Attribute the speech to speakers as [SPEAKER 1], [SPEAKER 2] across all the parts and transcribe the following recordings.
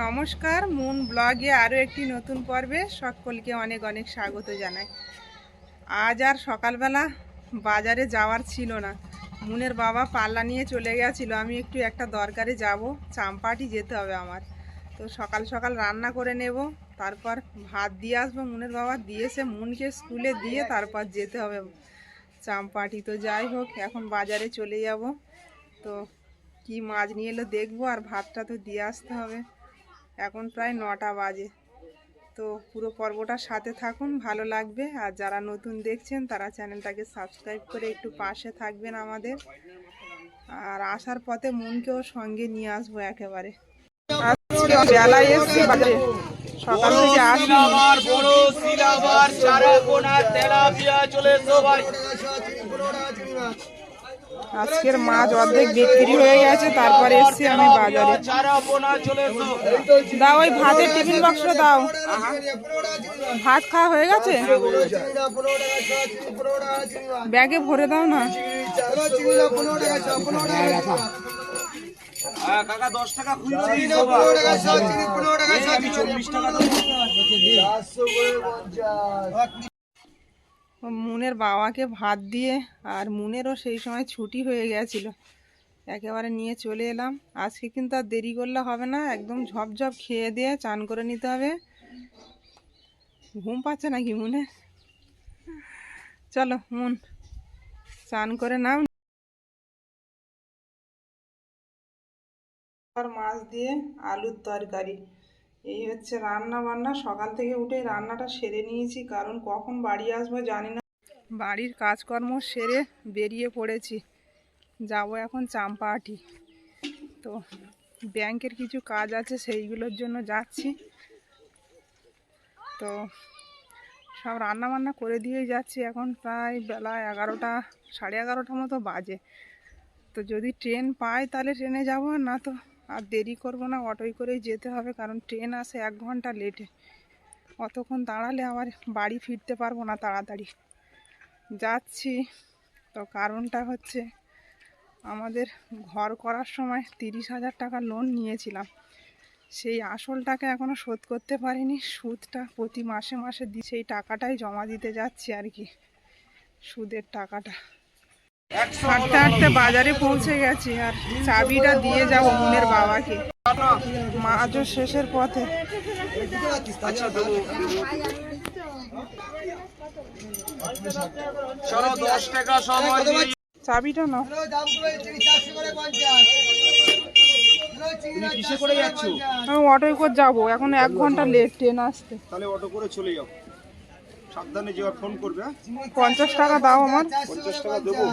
[SPEAKER 1] নমস্কার, মুন ব্লগে আরও একটি নতুন পর্বে সকলকে অনেক অনেক স্বাগত জানাই। আজ আর সকালবেলা বাজারে যাওয়ার ছিল না। মুনের বাবা পাল্লা নিয়ে চলে গেছিল, আমি একটু একটা দরকারে যাব, চাম্পাটি যেতে হবে আমার। তো সকাল সকাল রান্না করে নেব, তারপর ভাত দিয়ে আসব মুনের বাবা দিয়েছে মুনকে স্কুলে দিয়ে তারপর যেতে হবে চাম্পাটি। তো যাই হোক, এখন বাজারে চলে যাব। তো কি মাছ নিয়ে এলো দেখব, আর ভাতটা তো দিয়ে আসতে হবে। এখন প্রায় নটা বাজে। তো পুরো পর্বটার সাথে থাকুন, ভালো লাগবে। আর যারা নতুন দেখছেন, তারা চ্যানেলটাকে সাবস্ক্রাইব করে একটু পাশে থাকবেন আমাদের। আর আসার পথে মনকেও সঙ্গে নিয়ে আসব একেবারে। সকাল থেকে
[SPEAKER 2] বড়
[SPEAKER 1] আজকের মাছ অর্ধেক বিক্রি হয়ে গেছে, তারপরে এসছি আমি বাজারে। দাও, ওই ভাতের টিফিন বাক্স দাও। ভাত খাওয়া হয়ে গেছে? ব্যাগে ভরে দাও না।
[SPEAKER 2] হ্যাঁ
[SPEAKER 1] মুনের বাবাকে ভাত দিয়ে, আর মুনেরও সেই সময় ছুটি হয়ে গেছিল। একেবারে নিয়ে চলে এলাম। আজকে কিন্তু আর দেরি করলে হবে না, একদম ঝপঝপ খেয়ে দিয়ে চান করে নিতে হবে। ঘুম পাচ্ছে নাকি মুনে? চলো, মুন, চান করে আর মাছ দিয়ে আলুর তরকারি। এই হচ্ছে রান্না বান্না। সকাল থেকে উঠে রান্নাটা সেরে নিয়েছি, কারণ কখন বাড়ি আসব জানি না। বাড়ির কাজকর্ম সেরে বেরিয়ে পড়েছি। যাব এখন চাম্পাহাটি। তো ব্যাংকের কিছু কাজ আছে, সেইগুলোর জন্য যাচ্ছি। তো সব রান্না বান্না করে দিয়ে যাচ্ছি এখন। প্রায় বেলা এগারোটা, সাড়ে এগারোটা মতো বাজে। তো যদি ট্রেন পাই তাহলে ট্রেনে যাব, না তো আর দেরি করব না, অটোয় করেই যেতে হবে, কারণ ট্রেন আসে এক ঘণ্টা লেটে। অতক্ষণ দাঁড়ালে আবার বাড়ি ফিরতে পারব না তাড়াতাড়ি। যাচ্ছি, তো কারণটা হচ্ছে আমাদের ঘর করার সময় তিরিশ হাজার টাকা লোন নিয়েছিলাম। সেই আসলটাকে এখনও শোধ করতে পারিনি, সুদটা প্রতি মাসে মাসে দিই সেই টাকাটাই জমা দিতে যাচ্ছি আর কি, সুদের টাকাটা। হাঁটতে হাঁটতে বাজারে পৌঁছে গেছি আর চাবিটা দিয়ে যাব মনের বাবাকে। মাঝও শেষের পথে।
[SPEAKER 2] আচ্ছা
[SPEAKER 1] চাবিটা
[SPEAKER 2] করে
[SPEAKER 1] অটোয় করে যাব এখন এক ঘণ্টা লেট ট্রেন আসতে।
[SPEAKER 3] তাহলে অটো করে চলে যাও। সাবধানে যাওয়ার ফোন করবে হ্যাঁ?
[SPEAKER 1] পঞ্চাশ টাকা দাও আমার।
[SPEAKER 3] পঞ্চাশ টাকা দেবো।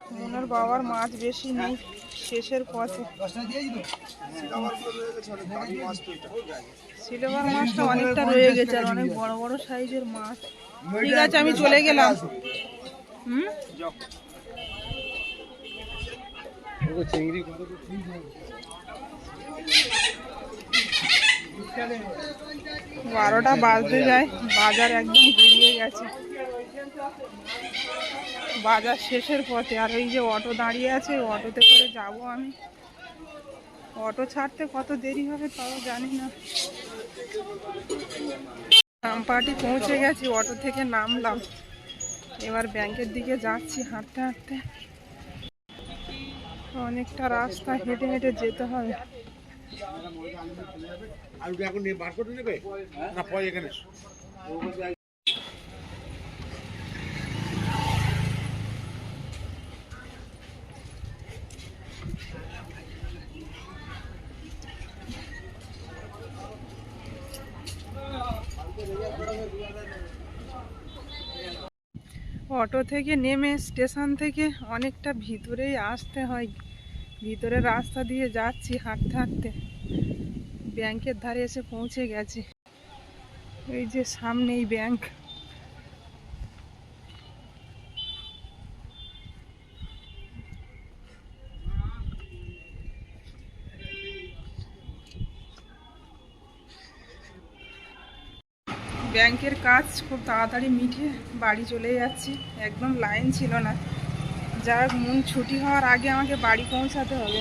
[SPEAKER 1] মনের বাবার মাছ বেশি নেই শেষের পথে। সিলভার মাছটা অনেকটা রয়ে গেছে আর অনেক বড় বড় সাইজের মাছ। ঠিক আছে আমি চলে গেলাম। হুম? বারোটা বাজতে যায়, বাজার একদম গুড়িয়ে গেছে। বাজার শেষের পথে, আর ওই যে অটো দাঁড়িয়ে আছে, অটোতে করে যাব আমি। অটো ছাড়তে কত দেরি হবে তাও জানি না। রামপাটি পৌঁছে গেছি, অটো থেকে নামলাম। এবার ব্যাংকের দিকে যাচ্ছি, হাঁটতে হাঁটতে। অনেকটা রাস্তা, হেঁটে হেঁটে যেতে হবে।
[SPEAKER 3] এখন বার করে নেবে না পরে এখানে
[SPEAKER 1] অটো থেকে নেমে স্টেশন থেকে অনেকটা ভিতরেই আসতে হয়। ভিতরের রাস্তা দিয়ে যাচ্ছি হাঁটতে হাঁটতে। ব্যাংকের ধারে এসে পৌঁছে গেছে। এই যে সামনেই ব্যাংক। ব্যাংকের কাজ খুব তাড়াতাড়ি মিটে, বাড়ি চলে যাচ্ছি। একদম লাইন ছিল না। যার মন ছুটি হওয়ার আগে আমাকে বাড়ি পৌঁছাতে হবে।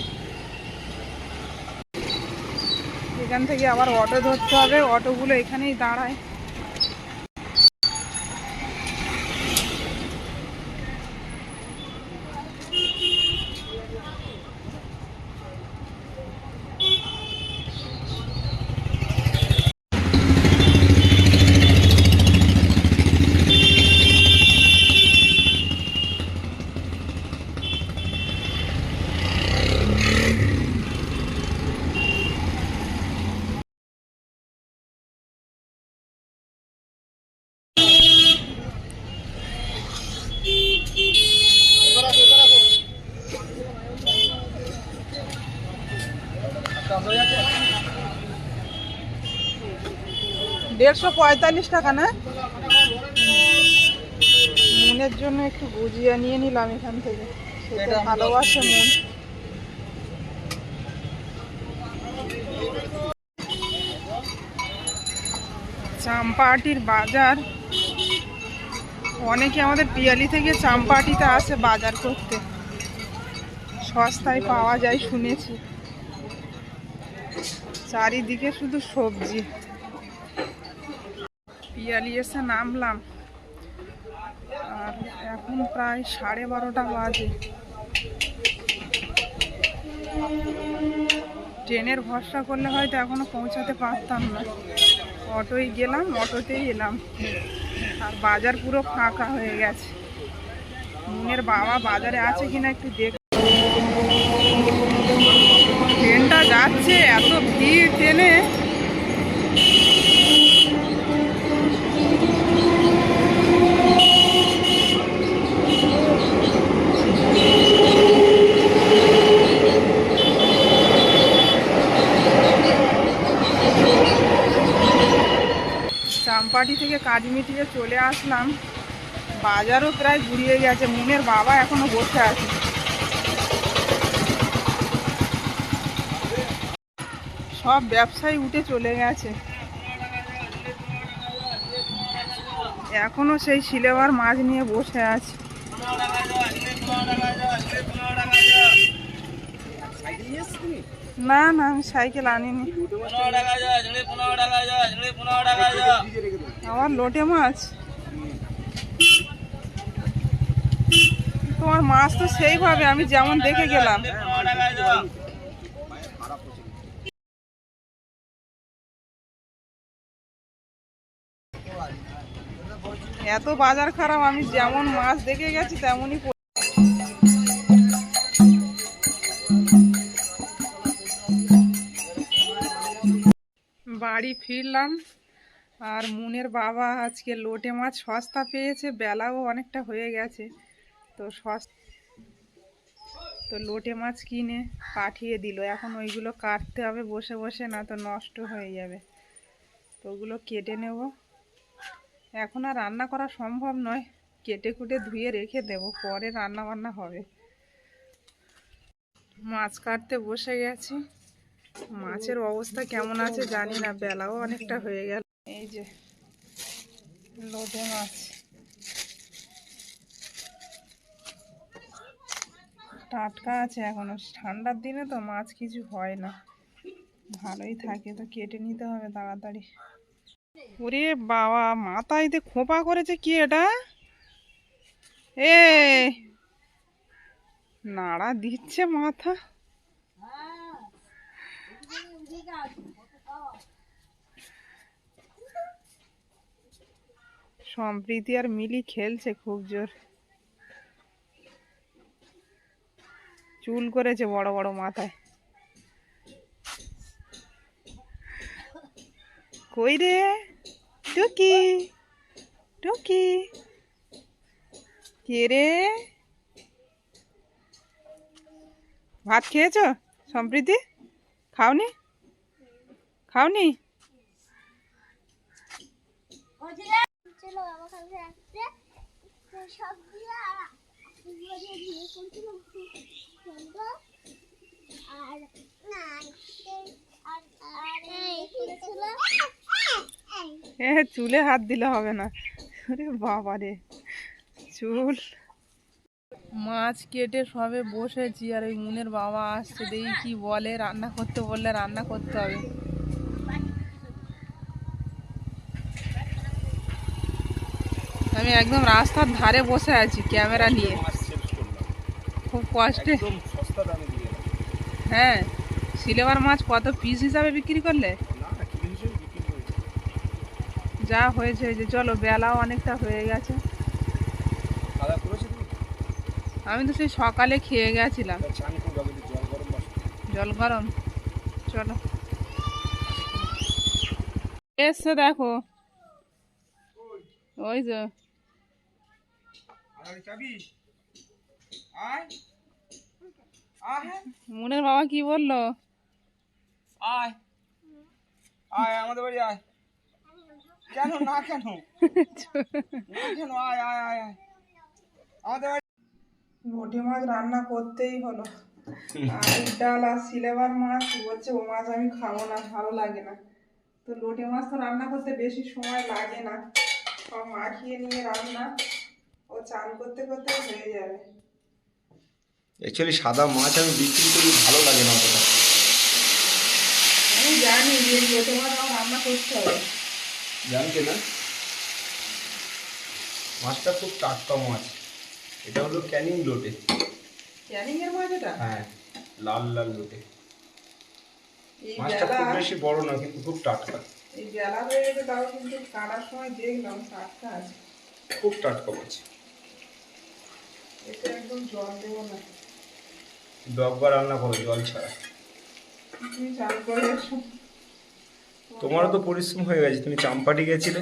[SPEAKER 1] এখান থেকে আবার অটো ধরতে হবে। অটোগুলো এখানেই দাঁড়ায়। দেড়শো পঁয়তাল্লিশ টাকা না? মনের জন্য একটু গুজিয়া নিয়ে নিলাম এখান থেকে। সেটা ভালোবাসে মন। চাম্পাহাটির বাজার। অনেকে আমাদের পিয়ালি থেকে চাম্পাহাটিতে আসে বাজার করতে। সস্তায় পাওয়া যায় শুনেছি। চারিদিকে শুধু সবজি। পিয়ালি এসে নামলাম। আর এখন প্রায় সাড়ে বারোটা বাজে। ট্রেনের ভরসা করলে হয়তো এখনও পৌঁছাতে পারতাম না। অটোয় গেলাম, অটোতেই এলাম। আর বাজার পুরো ফাঁকা হয়ে গেছে। মুনের বাবা বাজারে আছে কিনা একটু দেখ ট্রেনটা যাচ্ছে, এত ভিড় ট্রেনে। চাম্পাটি থেকে কাজ মিটিয়ে চলে আসলাম। বাজারও প্রায় ঘুরিয়ে গেছে। মুনের বাবা এখনও বসে আছে। সব ব্যবসায়ী উঠে চলে গেছে। এখনও সেই সিলেবার মাছ নিয়ে বসে আছে। না না, আমি সাইকেল আনিনি। আমার লোটে মাছ। তোমার মাছ তো সেইভাবে আমি যেমন দেখে গেলাম। এত বাজার খারাপ, আমি যেমন মাছ দেখে গেছি তেমনই বাড়ি ফিরলাম। আর মুনের বাবা আজকে লোটে মাছ সস্তা পেয়েছে, বেলাও অনেকটা হয়ে গেছে। তো সস্তা তো লোটে মাছ কিনে পাঠিয়ে দিল। এখন ওইগুলো কাটতে হবে বসে বসে, না তো নষ্ট হয়ে যাবে। তো ওগুলো কেটে নেব। এখন আর রান্না করা সম্ভব নয়। কেটে কুটে ধুয়ে রেখে দেব, পরে রান্না বান্না হবে। মাছ কাটতে বসে গেছি। মাছের অবস্থা কেমন আছে জানি না, বেলাও অনেকটা হয়ে গেল। এই যে লোটে মাছ। টাটকা আছে এখনও। ঠান্ডার দিনে তো মাছ কিছু হয় না। ভালোই থাকে, তো কেটে নিতে হবে তাড়াতাড়ি। ওরে বাবা, মাথায় দিয়ে খোপা করেছে কি এটা? এ নাড়া দিচ্ছে মাথা। সম্প্রীতি আর মিলি খেলছে খুব জোর। চুল করেছে বড় বড় মাথায়। কই রে? টুকি টুকি। কে রে? ভাত খেয়েছো সম্প্রীতি? খাওনি? খাওনি? এ, চুলে হাত দিলে হবে না। বাবা রে, চুল। মাছ কেটে সবে বসেছি আর ওই মুনের বাবা আসছে, দেখি কি বলে, রান্না করতে বললে রান্না করতে হবে। আমি একদম রাস্তার ধারে বসে আছি ক্যামেরা নিয়ে। খুব কষ্টে। হ্যাঁ সিলেবার মাছ কত পিস হিসাবে বিক্রি করলে? যা হয়েছে যে চলো বেলাও অনেকটা হয়ে গেছে। আমি তো সেই সকালে খেয়ে গেছিলাম।
[SPEAKER 3] জল গরম।
[SPEAKER 1] চলো। এসছে দেখো। ওই যে। মুনের বাবা কি বলল?
[SPEAKER 3] আয়। আয় আমাদের বাড়ি আয়। কেন? না কেন? কেন? আয় আয় আয় আয়। আমাদের বাড়ি
[SPEAKER 1] মাছ রান্না করতেই হলো। আর ডাল আর সিলেবার মাছ বলছে ও মাছ আমি খাব না ভালো লাগে না। তো লোটে মাছ তো রান্না করতে বেশি সময় লাগে না। সব মাখিয়ে নিয়ে রান্না। ও চান করতে করতে হয়ে যাবে।
[SPEAKER 3] অ্যাকচুয়ালি সাদা মাছ আমি বিক্রি করি ভালো লাগে না অতটা
[SPEAKER 1] আমি জানি যে আমার রান্না করতে হবে।
[SPEAKER 3] জানতে না? মাছটা খুব টাটকা মাছ। এটা হলো ক্যানিং লোটে।
[SPEAKER 1] ক্যানিং এর মাছ এটা?
[SPEAKER 3] হ্যাঁ লাল লাল লোটে। মাছটা খুব বেশি বড় না কিন্তু খুব টাটকা।
[SPEAKER 1] এই বেলা হয়ে গেছে তাও কিন্তু কাটার সময় দেখলাম সাতটা আছে।
[SPEAKER 3] খুব টাটকা মাছ।
[SPEAKER 1] এটা একদম জল দেবো না।
[SPEAKER 3] দশবার রান্না করো জল ছাড়া।
[SPEAKER 1] তুমি চান করে এসো।
[SPEAKER 3] তোমারও তো পরিশ্রম হয়ে গেছে তুমি চাম্পাটি গেছিলে।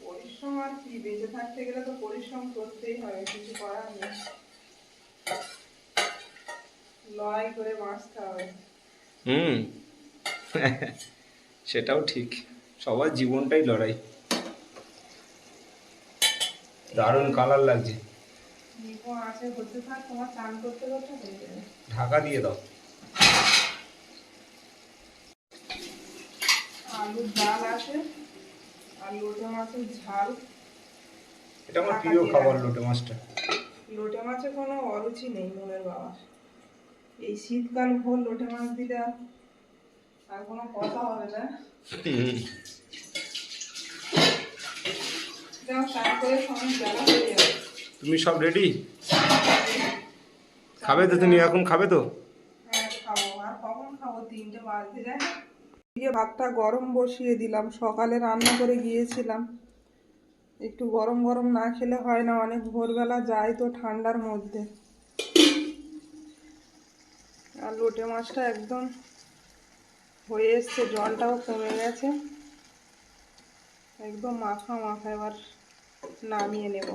[SPEAKER 1] পরিশ্রম আর কি বেঁচে থাকতে গেলে তো পরিশ্রম করতেই হবে কিছু করার নেই। লড়াই করে বাঁচতে হবে।
[SPEAKER 3] হুম। সেটাও ঠিক। সবার জীবনটাই লড়াই। দারুণ কালার লাগছে।
[SPEAKER 1] নিপো আছে হতে থাক তোমার চান করতে করতে
[SPEAKER 3] ঢাকা দিয়ে দাও।
[SPEAKER 1] আলুর ডাল আছে আর লোটে মাছের ঝাল।
[SPEAKER 3] এটা আমার প্রিয় খাবার লোটে মাছটা।
[SPEAKER 1] লোটে মাছে কোনো অরুচি নেই মনের বাবা। এই শীতকাল ভোর লোটে মাছ দিলে আর আর কোনো কথা হবে না।
[SPEAKER 3] হুম।
[SPEAKER 1] চান করে সময় জ্বালা হয়ে যাবে
[SPEAKER 3] তুমি সব রেডি খাবে তো তুমি এখন খাবে তো?
[SPEAKER 1] হ্যাঁ খাব। আর কখন খাব? তিনটে বাজতে যায় দিয়ে ভাতটা গরম বসিয়ে দিলাম। সকালে রান্না করে গিয়েছিলাম। একটু গরম গরম না খেলে হয় না অনেক ভোরবেলা যাই তো ঠান্ডার মধ্যে। আর লোটে মাছটা একদম হয়ে এসছে জলটাও কমে গেছে। একদম মাখা মাখা এবার নামিয়ে নেব।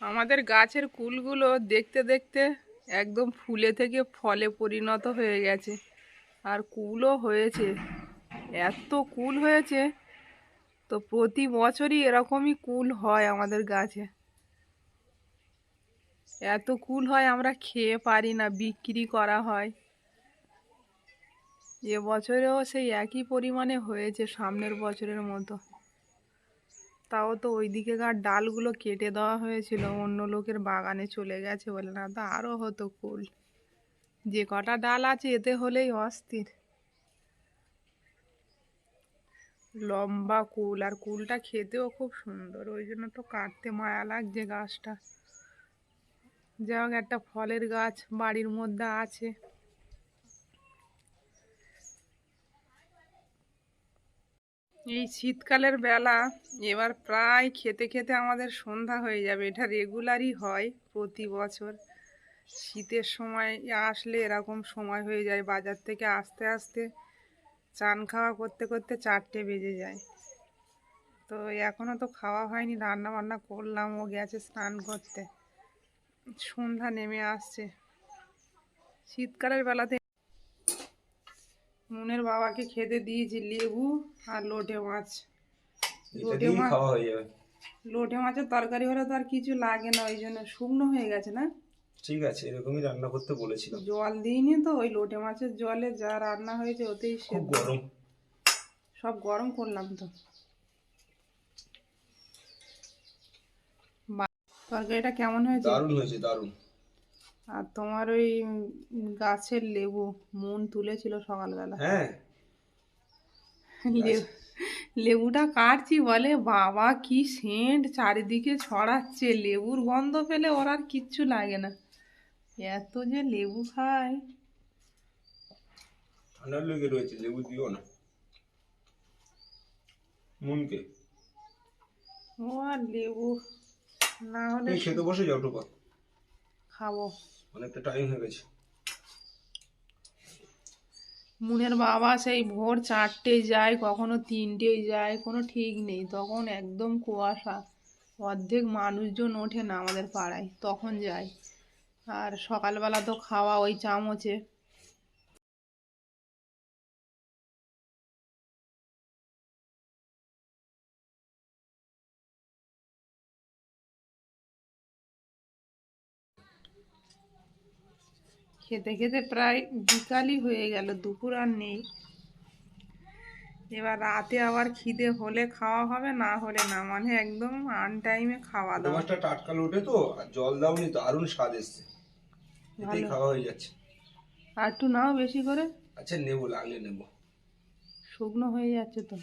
[SPEAKER 1] আমাদের গাছের কুলগুলো দেখতে দেখতে একদম ফুলে থেকে ফলে পরিণত হয়ে গেছে। আর কুলও হয়েছে। এত কুল হয়েছে, তো প্রতি বছরই এরকমই কুল হয় আমাদের গাছে। এত কুল হয় আমরা খেয়ে পারি না, বিক্রি করা হয়। এ বছরেও সেই একই পরিমাণে হয়েছে সামনের বছরের মতো। তাও তো ওই দিকেকার ডালগুলো কেটে দেওয়া হয়েছিল, অন্য লোকের বাগানে চলে গেছে বলে না তো আরও হতো কুল। যে কটা ডাল আছে এতে হলেই অস্থির। লম্বা কুল, আর কুলটা খেতেও খুব সুন্দর, ওই জন্য তো কাটতে মায়া লাগছে গাছটা। যাই হোক, একটা ফলের গাছ বাড়ির মধ্যে আছে। এই শীতকালের বেলা এবার প্রায় খেতে খেতে আমাদের সন্ধ্যা হয়ে যাবে। এটা রেগুলারই হয় প্রতি বছর। শীতের সময় আসলে এরকম সময় হয়ে যায়, বাজার থেকে আস্তে আস্তে চান খাওয়া করতে করতে চারটে বেজে যায়। তো এখনও তো খাওয়া হয়নি রান্না বান্না করলাম, ও গেছে স্নান করতে। সন্ধ্যা নেমে আসছে। শীতকালের বেলাতে মুনের বাবাকে খেতে দিয়েছি লেবু আর লোটে মাছ। লোটে মাছ লোটে মাছের তরকারি হলে তো আর কিছু লাগে না ওই জন্য শুকনো হয়ে গেছে না?
[SPEAKER 3] ঠিক আছে এরকমই রান্না করতে বলেছিলাম।
[SPEAKER 1] জল দিইনি তো ওই লোটে মাছের জলে যা রান্না হয়েছে ওতেই সেদ্ধ।
[SPEAKER 3] গরম।
[SPEAKER 1] সব গরম করলাম তো। তরকারিটা কেমন হয়েছে?
[SPEAKER 3] দারুণ হয়েছে দারুণ।
[SPEAKER 1] আর তোমার ওই গাছের লেবু মন তুলেছিল সকালবেলা।
[SPEAKER 3] হ্যাঁ।
[SPEAKER 1] লেবুটা কাটছি বলে বাবা কি সেন্ট চারিদিকে ছড়াচ্ছে লেবুর গন্ধ পেলে ওর আর কিচ্ছু লাগে না। এত যে লেবু খায়।
[SPEAKER 3] ঠান্ডার লেগে রয়েছে লেবু দিও না। মুনকে।
[SPEAKER 1] ও আর লেবু না হলে
[SPEAKER 3] খেতে বসে যাও টোপা
[SPEAKER 1] খাব।
[SPEAKER 3] অনেকটা টাইম হয়ে গেছে।
[SPEAKER 1] মুনের বাবা সেই ভোর চারটে যায়, কখনো তিনটে যায়, কোনো ঠিক নেই। তখন একদম কুয়াশা। অর্ধেক মানুষজন ওঠে না আমাদের পাড়ায়, তখন যায়। আর সকালবেলা তো খাওয়া ওই চামচে। খেতে খেতে প্রায় বিকালই হয়ে গেল দুপুর আর নেই। এবার রাতে আবার খিদে হলে খাওয়া হবে না হলে না মানে একদম আন টাইমে খাওয়া দাওয়া।
[SPEAKER 3] মাছটা টাটকা লোটে তো আর জল দাওনি তো দারুণ স্বাদ এসছে। এতেই খাওয়া হয়ে যাচ্ছে।
[SPEAKER 1] আর একটু নাও বেশি করে।
[SPEAKER 3] আচ্ছা নেব লাগলে নেব।
[SPEAKER 1] শুকনো হয়ে যাচ্ছে তো।